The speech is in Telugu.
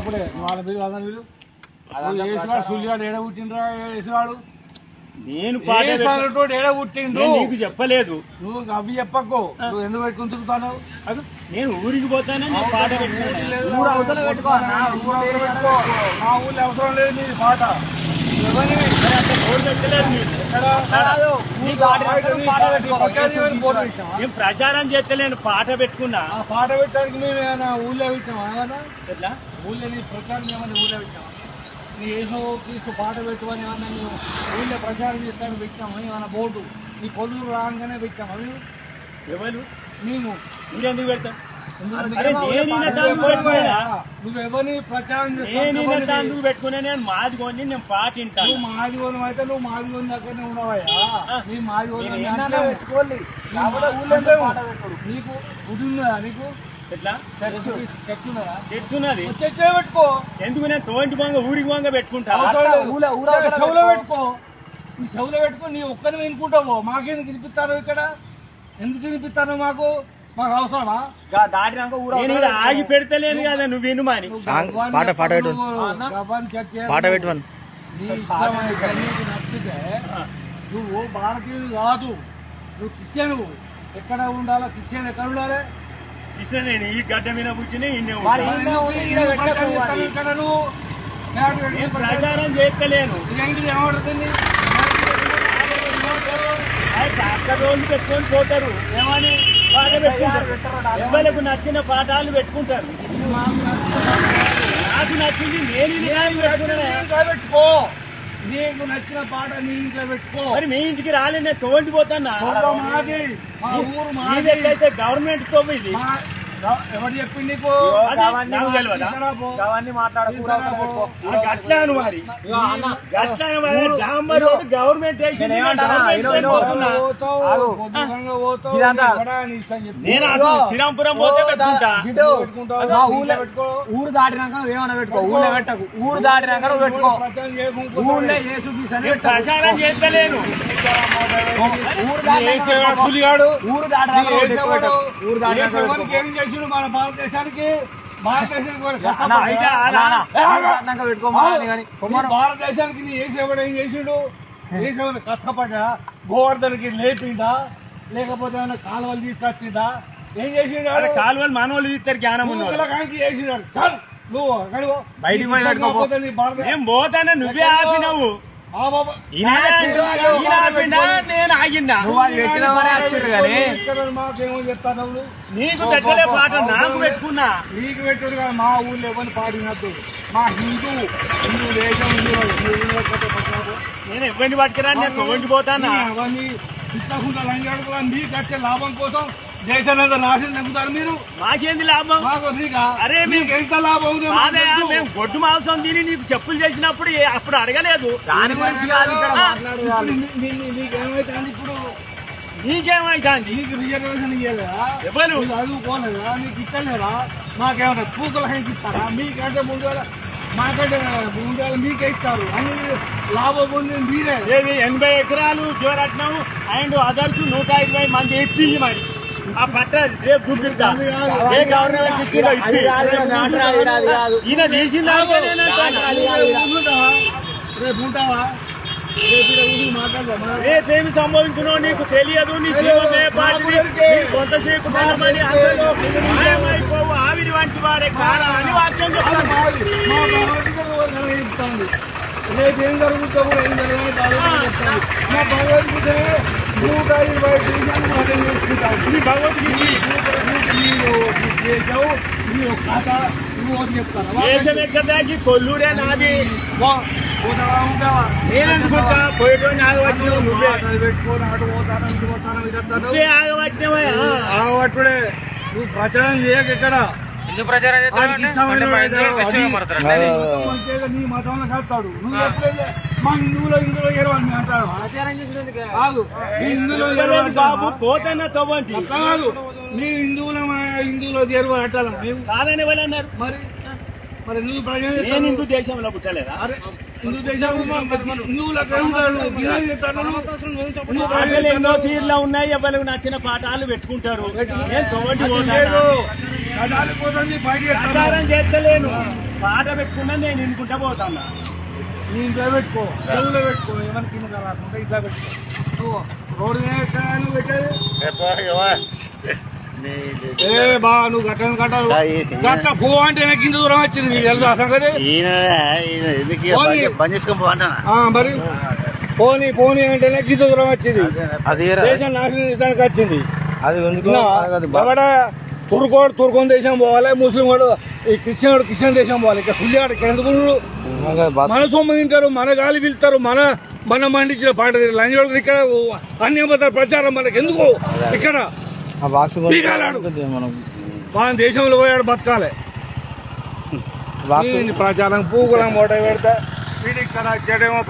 అప్పుడే వాళ్ళ మీరు అన్న మీరు వేసివాడు సూర్యగాడు ఏడ పుట్టిండ్రా? వేసివాడు నేను వేసాడు ఏడ పుట్టిండ్రు? నీకు చెప్పలేదు. నువ్వు అవి చెప్పకు. నువ్వు ఎందుకు పెట్టుకుని తిరుగుతావు అది నేను ఊరికి పోతానే పాట ఊరు అవతల పెట్టుకో. నా ఊరు అవతల పెట్టుకో. మా ఊళ్ళో అవసరం లేదు నీ పాట. నేను ప్రచారం చేస్తలేను పాట పెట్టుకున్నా. ఆ పాట పెట్టడానికి మేము ఏమైనా ఊళ్ళో పెట్టామా? ఏమన్నా ఎట్లా? ఊళ్ళో ప్రచారం ఏమన్నా ఊళ్ళో పెట్టామా? నీ ఏసో తీసు పాట పెట్టుకొని ఏమన్నా నువ్వు ఊళ్ళో ప్రచారం చేస్తాను పెట్టామా? ఏమన్నా బోర్డు? నీ పొల్లు రాగానే పెట్టామా మేము? ఎవరు? మేము. మీరెందుకు పెడతాం నువ్వు ఎవరిని ప్రచారం చేస్తావు? తాందుకు పెట్టుకునే నేను మాది కొని నేను పాట వింటాను నువ్వు మాదిగోని అయితే నువ్వు మాదిగోని దగ్గరనే ఉన్నావయ్యా. నీ పాట పెట్టుకోడు. నీకు గుడి ఉన్నదా నీకు పెట్టుకో. ఎందుకు నేను తోంటి ఊరికి పెట్టుకుంటా? పెట్టుకో. పెట్టుకో. నీ చెవులో పెట్టుకో నీ ఒక్కని వినుకుంటావు. మాకేందుకు వినిపిస్తారు ఇక్కడ? ఎందుకు వినిపిస్తారు మాకు? మాకు అవసరమా? గా దాటినాక ఊరు నేను ఇక్కడ ఆగి పెడతలేను కదా నువ్వు వినుమాని సాంగ్ పాట పాట పెట్టు. పాట పెట్టు నీ ఇష్టమైతే నీకు నచ్చితే నువ్వు భారతీయుడు కాదు. నువ్వు క్రిస్టియన్ ఎక్కడ ఉండాలో క్రిస్టియన్ ఎక్కడ ఉండాలి? ఇస్తే నేను ఈ గడ్డ మీద కూర్చుని నేను ప్రచారం చేస్తలేను. అది డాక్టర్ రోజులు పెట్టుకొని పోతారు. ఏమని? పాట పెట్టుకుంటారు. ఎవరికి నచ్చిన పాఠాలు పెట్టుకుంటారు. నాకు నచ్చింది నేను పెట్టుకో. నీకు నచ్చిన పాట నీ ఇంట్లో పెట్టుకో. మరి మీ ఇంటికి రాలే నేను తోండి పోతానా? ఊరు మాది మా ఊరు మాది. మీదైతే గవర్నమెంట్తో ఇది. ఎవరు చెప్పింది నీకు? అది నాకు తెలియదా? ఇక్కడ పో. అవన్నీ మాట్లాడు ఊరు అవతల పెట్టుకో. ఆ గట్లాను మరి. ఇగో అన్న, గట్లాను మరి. డాంబర్ రోడ్ గవర్నమెంట్ శ్రీరాంపురం పోతే పెట్టుకుంటా. ఊరు దాటినాక ఏమన్నా పెట్టుకో ఊళ్ళో పెట్టకు. ఊరు దాటినాక పెట్టుకో. ఊళ్ళో నేను పెట్టకు. ప్రచారం చేస్తలేను. ఊరు. సులిగాడు. ఏం చేసిండు మన భారతదేశానికి? భారతదేశానికి. నీ ఏసేవాడు ఏం చేసిండు? ఏసేవాడు కష్టపడ్డా? గోవర్ధన్కి లేపిండా? లేకపోతే ఏమైనా కాలువలు తీసుకొచ్చిండా? ఏం చేసిండు? కాలువలు మనోళ్ళు ఇద్దరు జ్ఞానం ఉన్నవాళ్ళు పిల్లకాయకి చేసినాడు నువ్వు. బయటికి పోతానే నువ్వే ఆపినవు నేను ఆగిందా మాకేమో చెప్తాను నీకు పెట్టలే పాట నాకు పెట్టుకున్నా. నీకు పెట్టుడు మా ఊళ్ళో ఎవరిని పాడినట్టు? మా హిందూ. హిందూ దేశం నేను ఎవరిని పట్టుకురా నేను అవన్నీ మీకు వచ్చే లాభం కోసం నాశనం మీరు? మాకేంది లాభం? అరే మీకు ఎంత లాభం. మేము గొడ్డు మాంసం తిని నీకు చెప్పులు చేసినప్పుడు అప్పుడు అడగలేదు. దాని గురించి కాదు ఇప్పుడు? నీకు రిజర్వేషన్ ఇవ్వలేదా ఎవరు నువ్వు చదువుకోలేదా? నీకు ఇస్తలేదా? మాకేమైనా పూకల హైకి ఇస్తారా? మీకంటే ముందు మాకంటే ముందు మీకే ఇస్తారు. అన్ని లాభం పొందింది మీరే. ఎనభై ఎకరాలు జోరట్నం అండ్ అదర్స్ నూట ఇరవై మంది ఇప్పి మరి. ఆ పట్ట రేపు చూపిస్తా? ఏ గవర్నమెంట్ ఇచ్చిందో కాదు. ఈయన. ఉంటావా? రేపు ఉంటావా? రేపేమి సంభవించునో నీకు తెలియదు నీ జీవమే నీ కొంతసేపు అందరూ మాయమైపోవు. ఆవిరి వంటి వాడే కారణం అని వాక్యం చెప్తాను. భగవద్గీత రేపు ఏం జరుగుతుందో ఏం భగవద్గీత చెప్తాను. మా భగవద్గీతనే నీ భగవద్గీత చేసావు మీరు కథ నువ్వు చెప్తాను దేశం ఎక్కదాకి కొల్లుడే నాది నేనెందుకుంటా పోయేటోని ఆగబట్టినవు నువ్వే పెట్టుకొని అటు పోతాను పోతాను ఇది చెప్తాను నువ్వే ఆగబట్టినవయ్యా ఆగబట్టుడే నువ్వు ప్రచారం చేయక ఇక్కడ. ఎందుకు ప్రచారం. మంచిగా నీ మతంలో కలుపుతాడు. నువ్వు ఎప్పుడైతే మా హిందువులో అంటారు. కాదు. హిందువులో బాబు తవ్వంటి కాదు. హిందువుల మా హిందువులో చేరువ అంటారు. మేము కాదని ఎవరన్నారు మరి మరి నువ్వు ప్రజలు నేను హిందూ దేశంలో పుట్టలేదా? హిందూ హిందువులకు హిందూ ఎన్నో తీర్లో ఉన్నాయి ఎవరికి నచ్చిన పాఠాలు పెట్టుకుంటారు. నేను పోతాను చేస్తలేను. పాట పెట్టుకున్నా నేను ఇనుకుంటా పోతాను. నీ ఇంట్లో పెట్టుకో చెవులో పెట్టుకో ఏమైనా కింద రాకుండా ఇట్లా పెట్టుకో. రోడ్డు పెట్టేది? ఏ బా నువ్వు గట్టను కట్టావు. గట్ట పో అంటే నాకు ఇంత దూరం వచ్చింది నీకు తెలుసా మరి. పోనీ పోనీ అంటే నాకు ఇంత దూరం వచ్చింది. అది దేశం నాశనం చేయడానికి వచ్చింది. అది తుర్కోడు తుర్కొని దేశం పోవాలి ముస్లిం వాడు ఈ క్రిస్టియన్ వాడు క్రిస్టియన్ దేశం పోవాలి. ఇక సుల్లిగాడు ఎందుకు మన సొమ్ము తింటారు మన గాలి పిలుస్తారు మన మన మండించిన పాట లంచోడు ఇక్కడ అన్ని అబద్ధాలు ప్రచారం మనకి ఎందుకు? ఇక్కడ. మనం దేశంలో పోయాడు బతకాలి. ప్రచారం పూగులం ఓట పెడతా వీడి ఇక్కడ చెడేమో